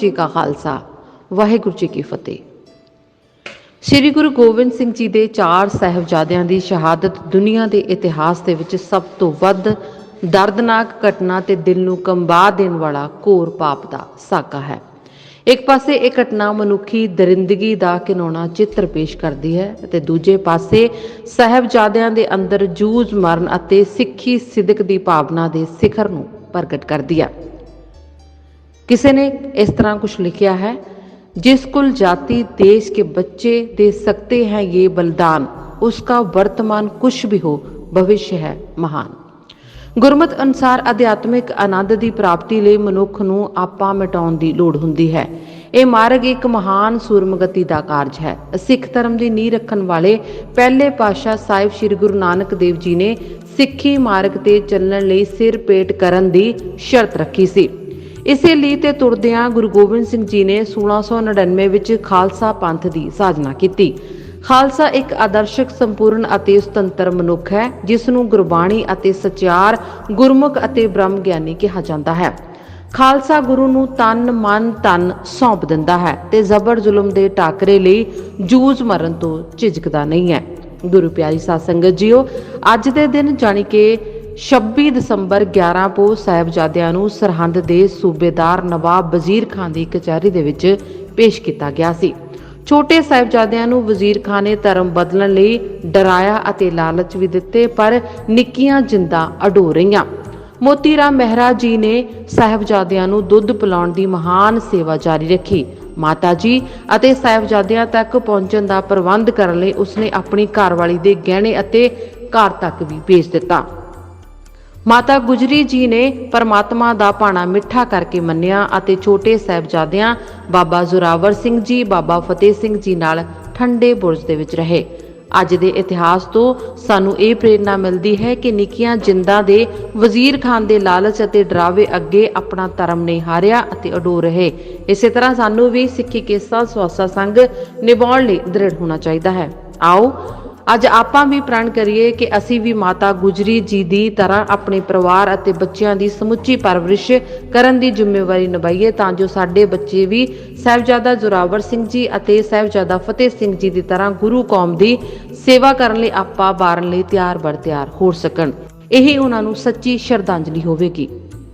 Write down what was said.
ਜੀ ਕਾ ਖਾਲਸਾ, ਵਾਹਿਗੁਰੂ ਜੀ ਕੀ ਫਤਿਹ। ਸ੍ਰੀ ਗੁਰੂ ਗੋਬਿੰਦ ਸਿੰਘ ਜੀ ਦੇ ਚਾਰ ਸਹਿਬਜ਼ਾਦਿਆਂ ਦੀ ਸ਼ਹਾਦਤ ਦੁਨੀਆ ਦੇ ਇਤਿਹਾਸ ਦੇ ਵਿੱਚ ਸਭ ਤੋਂ ਵੱਧ ਦਰਦਨਾਕ ਘਟਨਾ ਤੇ ਦਿਲ ਨੂੰ ਕੰਬਾ ਦੇਣ ਵਾਲਾ ਘੋਰ ਪਾਪ ਦਾ ਸਾਕਾ ਹੈ। ਇੱਕ ਪਾਸੇ ਇਹ ਘਟਨਾ ਮਨੁੱਖੀ ਦਰਿੰਦਗੀ ਦਾ ਕਿਨੋਣਾ ਚਿੱਤਰ ਪੇਸ਼ ਕਰਦੀ ਹੈ ਅਤੇ ਦੂਜੇ ਪਾਸੇ ਸਹਿਬਜ਼ਾਦਿਆਂ ਦੇ ਅੰਦਰ ਜੂਝ ਮਰਨ ਅਤੇ ਸਿੱਖੀ ਸਿਦਕ ਦੀ ਭਾਵਨਾ ਦੇ ਸਿਖਰ ਨੂੰ ਪ੍ਰਗਟ ਕਰਦੀ ਹੈ। किसी ने इस तरह कुछ लिखा है जिस कुल जाति देश के बच्चे दे सकते हैं ये बलिदान उसका वर्तमान कुछ भी हो भविष्य है महान ਗੁਰਮਤ ਅਨਸਾਰ ਅਧਿਆਤਮਿਕ ਆਨੰਦ ਦੀ ਪ੍ਰਾਪਤੀ ਲਈ ਮਨੁੱਖ ਨੂੰ ਆਪਾ ਮਿਟਾਉਣ ਦੀ ਲੋੜ ਹੁੰਦੀ ਹੈ ਇਹ ਮਾਰਗ ਇੱਕ ਮਹਾਨ ਸੂਰਮਗਤੀ ਦਾ ਕਾਰਜ ਹੈ ਸਿੱਖ ਧਰਮ ਦੀ ਨੀਂਹ ਰੱਖਣ ਵਾਲੇ ਪਹਿਲੇ ਪਾਤਸ਼ਾਹ ਸਾਹਿਬ ਸ੍ਰੀ ਗੁਰੂ ਨਾਨਕ ਦੇਵ ਜੀ ਨੇ ਸਿੱਖੀ ਮਾਰਗ ਤੇ ਚੱਲਣ ਲਈ ਸਿਰ ਪੇਟ ਕਰਨ ਦੀ ਸ਼ਰਤ ਰੱਖੀ ਸੀ ਇਸੇ ਲਈ ਤੇ ਤੁਰਦਿਆਂ ਗੁਰੂ ਗੋਬਿੰਦ ਸਿੰਘ ਜੀ ਨੇ 1699 ਵਿੱਚ ਖਾਲਸਾ ਪੰਥ ਦੀ ਸਾਜਨਾ ਕੀਤੀ। ਖਾਲਸਾ ਇੱਕ ਆਦਰਸ਼ਕ, ਸੰਪੂਰਨ ਅਤੇ ਸੁਤੰਤਰ ਮਨੁੱਖ ਹੈ, ਜਿਸ ਨੂੰ ਗੁਰਬਾਣੀ ਅਤੇ ਸਚਿਆਰ ਗੁਰਮੁਖ ਅਤੇ ਬ੍ਰਹਮ ਗਿਆਨੀ ਕਿਹਾ ਜਾਂਦਾ ਹੈ। ਖਾਲਸਾ ਗੁਰੂ ਨੂੰ ਤਨ, ਮਨ ਤਨ ਸੌਂਪ ਦਿੰਦਾ ਹੈ ਤੇ ਜ਼ਬਰ ਜ਼ੁਲਮ ਦੇ ਟਾਕਰੇ ਲਈ ਜੂਝ ਮਰਨ ਤੋਂ ਝਿਜਕਦਾ ਨਹੀਂ ਹੈ। ਗੁਰੂ ਪਿਆਰੀ ਸਾਧ ਸੰਗਤ ਜੀਓ, ਅੱਜ ਦੇ ਦਿਨ ਜਾਣੀ ਕਿ 26 ਦਸੰਬਰ 11 ਪੋ ਸਾਹਿਬਜ਼ਾਦਿਆਂ ਨੂੰ ਸਰਹੰਦ ਦੇ ਸੂਬੇਦਾਰ ਨਵਾਬ ਵਜ਼ੀਰ ਖਾਨ ਦੀ ਕਚਹਿਰੀ ਦੇ ਵਿੱਚ ਪੇਸ਼ ਕੀਤਾ ਗਿਆ ਸੀ। ਛੋਟੇ ਸਾਹਿਬਜ਼ਾਦਿਆਂ ਨੂੰ ਵਜ਼ੀਰ ਖਾਨ ਨੇ ਧਰਮ ਬਦਲਣ ਲਈ ਡਰਾਇਆ ਅਤੇ ਲਾਲਚ ਵੀ ਦਿੱਤੇ, ਪਰ ਨਿੱਕੀਆਂ ਜਿੰਦਾਂ ਅਡੋ ਰਹੀਆਂ। ਮੋਤੀ ਰਾਮ ਮਹਿਰਾ ਜੀ ਨੇ ਸਾਹਿਬਜ਼ਾਦਿਆਂ ਨੂੰ ਦੁੱਧ ਪਿਲਾਉਣ ਦੀ ਮਹਾਨ ਸੇਵਾ ਜਾਰੀ ਰੱਖੀ। ਮਾਤਾ ਜੀ ਅਤੇ ਸਾਹਿਬਜ਼ਾਦਿਆਂ ਤੱਕ ਪਹੁੰਚਣ ਦਾ ਪ੍ਰਬੰਧ ਕਰਨ ਲਈ ਉਸਨੇ ਆਪਣੀ ਘਰਵਾਲੀ ਦੇ ਗਹਿਣੇ ਅਤੇ ਘਰ ਤੱਕ ਵੀ ਭੇਜ ਦਿੱਤਾ। ਮਾਤਾ ਗੁਜਰੀ ਜੀ ਨੇ ਪਰਮਾਤਮਾ ਦਾ ਭਾਣਾ ਮਿੱਠਾ ਕਰਕੇ ਮੰਨਿਆ ਅਤੇ ਛੋਟੇ ਸਾਹਿਬਜ਼ਾਦਿਆਂ, ਬਾਬਾ ਜ਼ੋਰਾਵਰ ਸਿੰਘ ਜੀ, ਬਾਬਾ ਫਤਿਹ ਸਿੰਘ ਜੀ ਨਾਲ ਠੰਡੇ ਬੁਰਜ ਦੇ ਵਿੱਚ ਰਹੇ। ਅੱਜ ਦੇ ਇਤਿਹਾਸ ਤੋਂ ਸਾਨੂੰ ਇਹ ਪ੍ਰੇਰਣਾ ਮਿਲਦੀ ਹੈ ਕਿ ਨਿੱਕੀਆਂ ਜਿੰਦਾਂ ਦੇ ਵਜ਼ੀਰ ਖਾਨ ਦੇ ਲਾਲਚ ਅਤੇ ਡਰਾਵੇ ਅੱਗੇ ਆਪਣਾ ਧਰਮ ਨਹੀਂ ਹਾਰਿਆ ਅਤੇ ਅਡੋ ਰਹੇ। ਇਸੇ ਤਰ੍ਹਾਂ ਸਾਨੂੰ ਵੀ ਸਿੱਖੀ ਕੇਸਾ ਸਵਾਸਾ ਸੰਗ ਨਿਭਾਉਣ ਲਈ ਦ੍ਰਿੜ ਹੋਣਾ ਚਾਹੀਦਾ ਹੈ। ਆਓ ਅੱਜ ਆਪਾਂ ਵੀ ਪ੍ਰਣ ਕਰੀਏ ਕਿ ਅਸੀਂ ਵੀ ਮਾਤਾ ਗੁਜਰੀ ਜੀ ਦੀ ਤਰ੍ਹਾਂ ਆਪਣੇ ਪਰਿਵਾਰ ਅਤੇ ਬੱਚਿਆਂ ਦੀ ਸਮੁੱਚੀ ਪਰਵਰਿਸ਼ ਕਰਨ ਦੀ ਜ਼ਿੰਮੇਵਾਰੀ ਨਿਭਾਈਏ, ਤਾਂ ਜੋ ਸਾਡੇ ਬੱਚੇ ਵੀ ਸਾਹਿਬਜ਼ਾਦਾ ਜ਼ੋਰਾਵਰ ਸਿੰਘ ਜੀ ਅਤੇ ਸਾਹਿਬਜ਼ਾਦਾ ਫਤਿਹ ਸਿੰਘ ਜੀ ਦੀ ਤਰ੍ਹਾਂ ਗੁਰੂ ਕੌਮ ਦੀ ਸੇਵਾ ਕਰਨ ਲਈ ਆਪਾਂ ਬਾਰਨ ਲਈ ਤਿਆਰ ਬਰ ਤਿਆਰ ਹੋ ਸਕਣ। ਇਹ ਉਹਨਾਂ ਨੂੰ ਸੱਚੀ ਸ਼ਰਧਾਂਜਲੀ ਹੋਵੇਗੀ।